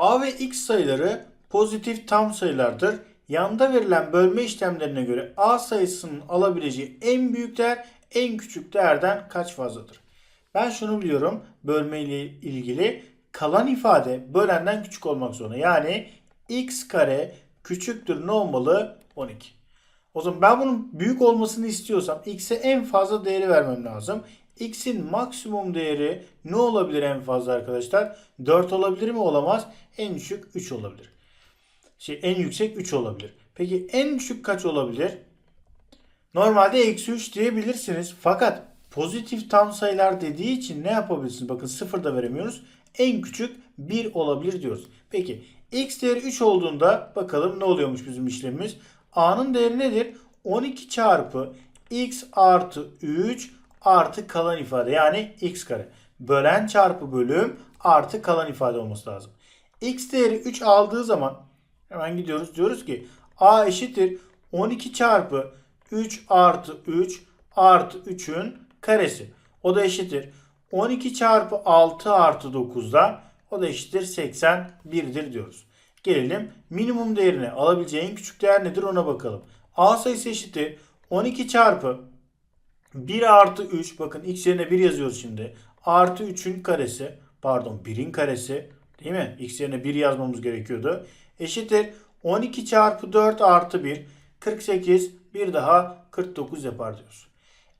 A ve X sayıları pozitif tam sayılardır. Yanda verilen bölme işlemlerine göre A sayısının alabileceği en büyük değer en küçük değerden kaç fazladır? Ben şunu biliyorum bölme ile ilgili kalan ifade bölenden küçük olmak zorunda. Yani x kare küçüktür ne olmalı? 12. O zaman ben bunun büyük olmasını istiyorsam x'e en fazla değeri vermem lazım. X'in maksimum değeri ne olabilir en fazla arkadaşlar? 4 olabilir mi? Olamaz. En düşük 3 olabilir. Şey, en yüksek 3 olabilir. Peki en düşük kaç olabilir? Normalde eksi 3 diyebilirsiniz. Fakat pozitif tam sayılar dediği için ne yapabilirsiniz? Bakın 0 da veremiyoruz. En küçük 1 olabilir diyoruz. Peki x değeri 3 olduğunda bakalım ne oluyormuş bizim işlemimiz? A'nın değeri nedir? 12 çarpı x artı 3 artı kalan ifade yani x kare. Bölen çarpı bölüm artı kalan ifade olması lazım. x değeri 3 aldığı zaman hemen gidiyoruz diyoruz ki a eşittir 12 çarpı 3 artı 3 artı 3'ün karesi. O da eşittir 12 çarpı 6 artı 9'dan o da eşittir 81'dir diyoruz. Gelelim minimum değerine alabileceği en küçük değer nedir ona bakalım. A sayısı eşittir 12 çarpı 1 artı 3 bakın x yerine 1 yazıyoruz şimdi. Artı 3'ün karesi pardon 1'in karesi değil mi? X yerine 1 yazmamız gerekiyordu. Eşittir 12 çarpı 4 artı 1 48 bir daha 49 yapar diyoruz.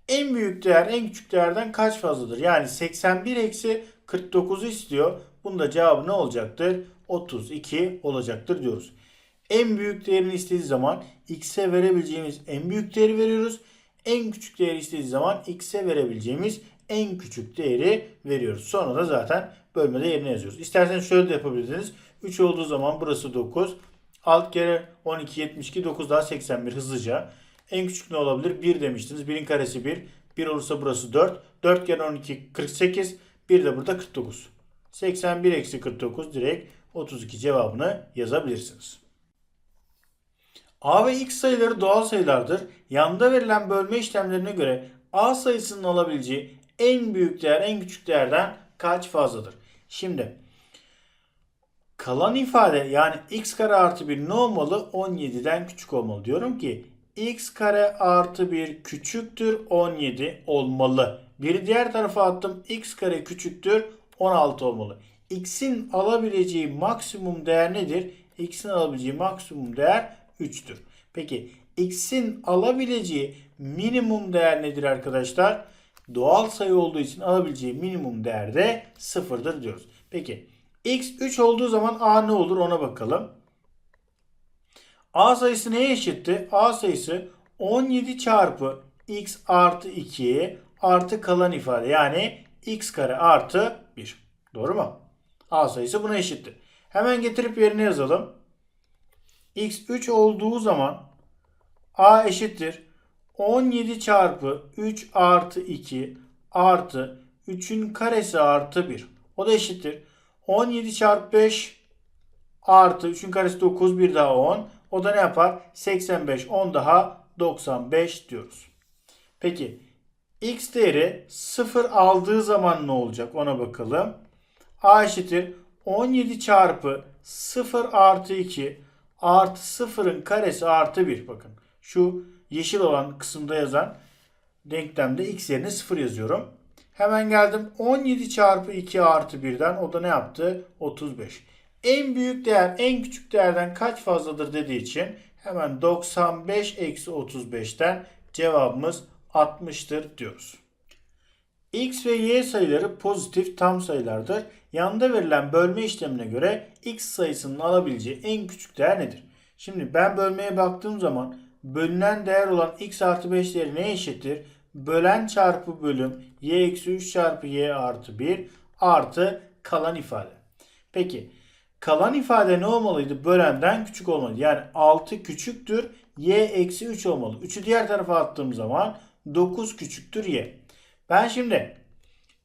En büyük değer en küçük değerden kaç fazladır? Yani 81 eksi 49'u istiyor. Bunda cevabı ne olacaktır? 32 olacaktır diyoruz. En büyük değerini istediği zaman x'e verebileceğimiz en büyük değeri veriyoruz. En küçük değeri istediği zaman x'e verebileceğimiz en küçük değeri veriyoruz. Sonra da zaten bölmede yerine yazıyoruz. İsterseniz şöyle de yapabilirsiniz. 3 olduğu zaman burası 9. Alt kere 12, 72, 9 daha 81 hızlıca. En küçük ne olabilir? 1 demiştiniz. 1'in karesi 1. 1 olursa burası 4. 4 kere 12 48. 1 de burada 49. 81 eksi 49 direkt 32 cevabını yazabilirsiniz. A ve X sayıları doğal sayılardır. Yanda verilen bölme işlemlerine göre A sayısının alabileceği en büyük değer en küçük değerden kaç fazladır? Şimdi kalan ifade yani x kare artı 1 ne olmalı? 17'den küçük olmalı. Diyorum ki x kare artı 1 küçüktür 17 olmalı. Bir diğer tarafa attım x kare küçüktür 16 olmalı. x'in alabileceği maksimum değer nedir? x'in alabileceği maksimum değer 3'tür. Peki x'in alabileceği minimum değer nedir arkadaşlar? Doğal sayı olduğu için alabileceği minimum değer de 0'dır diyoruz. Peki x 3 olduğu zaman a ne olur ona bakalım. A sayısı neye eşitti? A sayısı 17 çarpı x artı 2 artı kalan ifade. Yani x kare artı 1. Doğru mu? A sayısı buna eşittir. Hemen getirip yerine yazalım. X 3 olduğu zaman a eşittir 17 çarpı 3 artı 2 artı 3'ün karesi artı 1. O da eşittir. 17 çarpı 5 artı 3'ün karesi 9 bir daha 10. O da ne yapar? 85 10 daha 95 diyoruz. Peki x değeri 0 aldığı zaman ne olacak ona bakalım. a eşittir 17 çarpı 0 artı 2 artı 0'ın karesi artı 1. Bakın şu yeşil olan kısımda yazan denklemde x yerine 0 yazıyorum. Hemen geldim 17 çarpı 2 artı 1'den o da ne yaptı? 35. En büyük değer en küçük değerden kaç fazladır dediği için hemen 95 eksi 35'ten cevabımız 60'tır diyoruz. X ve Y sayıları pozitif tam sayılardır. Yanda verilen bölme işlemine göre X sayısının alabileceği en küçük değer nedir? Şimdi ben bölmeye baktığım zaman bölünen değer olan X artı 5 değeri neye eşittir? Bölen çarpı bölüm Y eksi 3 çarpı Y artı 1 artı kalan ifade. Peki kalan ifade ne olmalıydı? Bölenden küçük olmalı. Yani 6 küçüktür Y eksi 3 olmalı. 3'ü diğer tarafa attığım zaman 9 küçüktür Y. Ben şimdi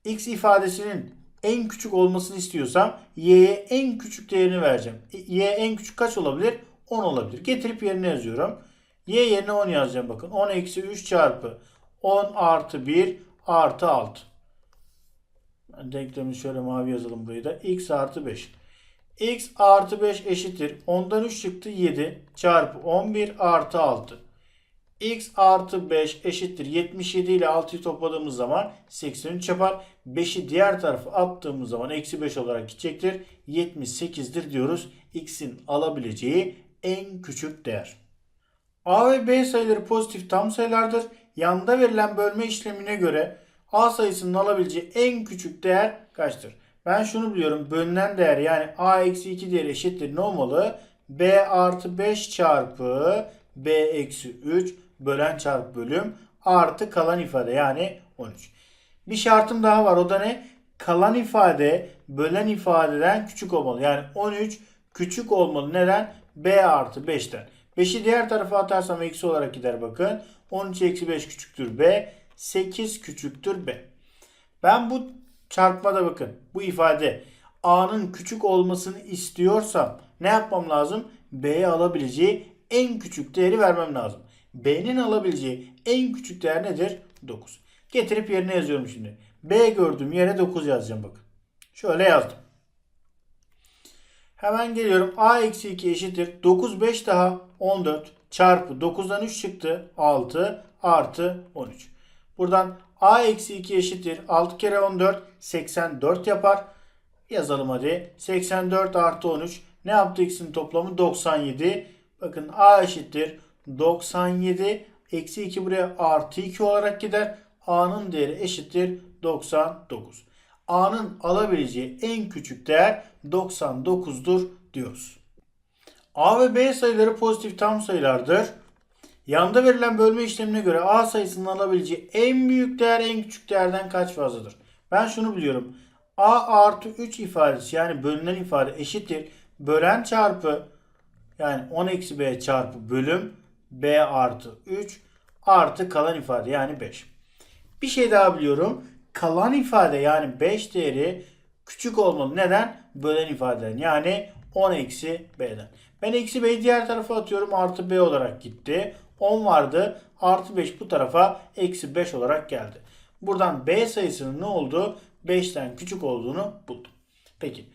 x ifadesinin en küçük olmasını istiyorsam y'ye en küçük değerini vereceğim. y en küçük kaç olabilir? 10 olabilir. Getirip yerine yazıyorum. y yerine 10 yazacağım bakın. 10 eksi 3 çarpı 10 artı 1 artı 6. Denklemi şöyle mavi yazalım burayı da. x artı 5. x artı 5 eşittir. 10'dan 3 çıktı 7 çarpı 11 artı 6. x artı 5 eşittir. 77 ile 6'yı topladığımız zaman 83 yapar. 5'i diğer tarafa attığımız zaman eksi 5 olarak gidecektir. 78'dir diyoruz. x'in alabileceği en küçük değer. A ve B sayıları pozitif tam sayılardır. Yanda verilen bölme işlemine göre A sayısının alabileceği en küçük değer kaçtır? Ben şunu biliyorum. Bölünen değer yani A eksi 2 değeri eşittir ne olmalı? B artı 5 çarpı B eksi 3 bölen çarpı bölüm artı kalan ifade yani 13. Bir şartım daha var o da ne? Kalan ifade bölen ifadeden küçük olmalı. Yani 13 küçük olmalı. Neden? B artı 5'ten. 5'i diğer tarafa atarsam eksi olarak gider bakın. 13 eksi 5 küçüktür B. 8 küçüktür B. Ben bu çarpmada bakın bu ifade A'nın küçük olmasını istiyorsam ne yapmam lazım? B'ye alabileceği en küçük değeri vermem lazım. B'nin alabileceği en küçük değer nedir? 9. Getirip yerine yazıyorum şimdi. B gördüğüm yere 9 yazacağım bakın. Şöyle yazdım. Hemen geliyorum. A eksi 2 eşittir. 9 5 daha 14 çarpı 9'dan 3 çıktı. 6 artı 13. Buradan A eksi 2 eşittir. 6 kere 14 84 yapar. Yazalım hadi. 84 artı 13. Ne yaptı x'in toplamı? 97. Bakın A eşittir. 97 eksi 2 buraya artı 2 olarak gider. A'nın değeri eşittir 99. A'nın alabileceği en küçük değer 99'dur diyoruz. A ve B sayıları pozitif tam sayılardır. Yanda verilen bölme işlemine göre A sayısının alabileceği en büyük değer en küçük değerden kaç fazladır? Ben şunu biliyorum. A artı 3 ifadesi yani bölünen ifade eşittir. Bölen çarpı yani 10 eksi B çarpı bölüm B artı 3 artı kalan ifade yani 5. Bir şey daha biliyorum. Kalan ifade yani 5 değeri küçük olmalı. Neden? Bölen ifadeden yani 10 eksi B'den. Ben eksi B'yi diğer tarafa atıyorum. Artı B olarak gitti. 10 vardı. Artı 5 bu tarafa eksi 5 olarak geldi. Buradan B sayısının ne oldu? 5'ten küçük olduğunu buldum. Peki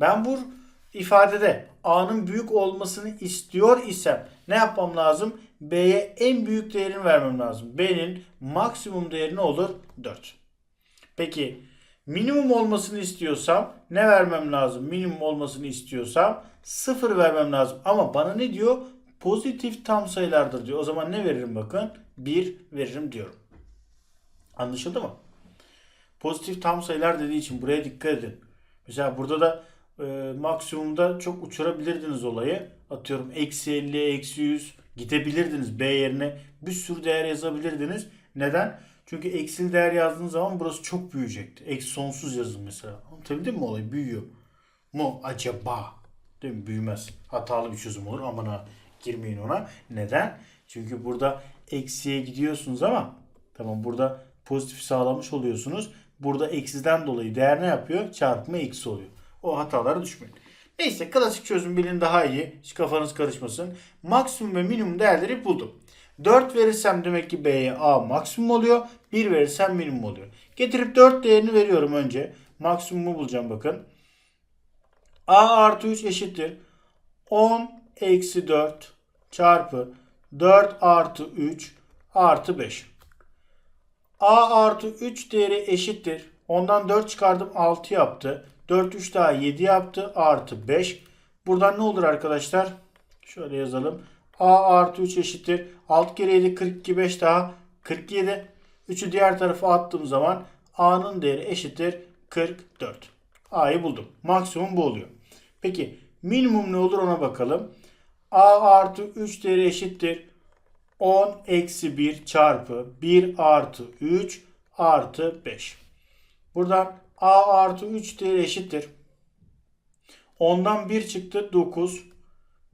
ben bu ifadede A'nın büyük olmasını istiyor isem ne yapmam lazım? B'ye en büyük değerini vermem lazım. B'nin maksimum değeri ne olur? 4. Peki minimum olmasını istiyorsam ne vermem lazım? Minimum olmasını istiyorsam 0 vermem lazım. Ama bana ne diyor? Pozitif tam sayılardır diyor. O zaman ne veririm bakın? 1 veririm diyorum. Anlaşıldı mı? Pozitif tam sayılar dediği için buraya dikkat edin. Mesela burada da e, maksimumda çok uçurabilirdiniz olayı. Atıyorum eksi 50, eksi 100 gidebilirdiniz. B yerine bir sürü değer yazabilirdiniz. Neden? Çünkü eksili değer yazdığınız zaman burası çok büyüyecekti. Eksi sonsuz yazın mesela. Anlatabildim mi olayı? Büyüyor. Mu acaba? Değil mi? Büyümez. Hatalı bir çözüm olur. Aman girmeyin ona. Neden? Çünkü burada eksiye gidiyorsunuz ama tamam burada pozitif sağlamış oluyorsunuz. Burada eksiden dolayı değer ne yapıyor? Çarpma eksi oluyor. O hatalara düşmeyin. Neyse klasik çözüm bilin daha iyi. Hiç kafanız karışmasın. Maksimum ve minimum değerleri buldum. 4 verirsem demek ki B'ye A maksimum oluyor. 1 verirsem minimum oluyor. Getirip 4 değerini veriyorum önce. Maksimumu bulacağım bakın. A artı 3 eşittir. 10 eksi 4 çarpı 4 artı 3 artı 5. A artı 3 değeri eşittir. Ondan 4 çıkardım 6 yaptı. 4 3 daha 7 yaptı. Artı 5. Buradan ne olur arkadaşlar? Şöyle yazalım. A artı 3 eşittir. 6 kere 7 42 5 daha 47. 3'ü diğer tarafa attığım zaman A'nın değeri eşittir 44. A'yı buldum. Maksimum bu oluyor. Peki minimum ne olur ona bakalım. A artı 3 değeri eşittir. 10 eksi 1 çarpı 1 artı 3 artı 5. Buradan A artı 3 değeri eşittir. 10'dan 1 çıktı 9.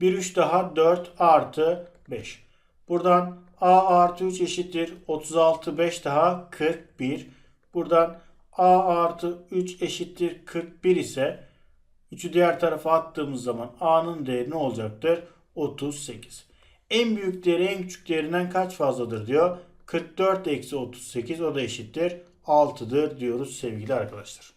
1 3 daha 4 artı 5. Buradan A artı 3 eşittir. 36 5 daha 41. Buradan A artı 3 eşittir 41 ise 3'ü diğer tarafa attığımız zaman A'nın değeri ne olacaktır? 38. En büyük değeri en küçük değerinden kaç fazladır diyor. 44 eksi 38 o da eşittir 6'dır diyoruz sevgili arkadaşlar.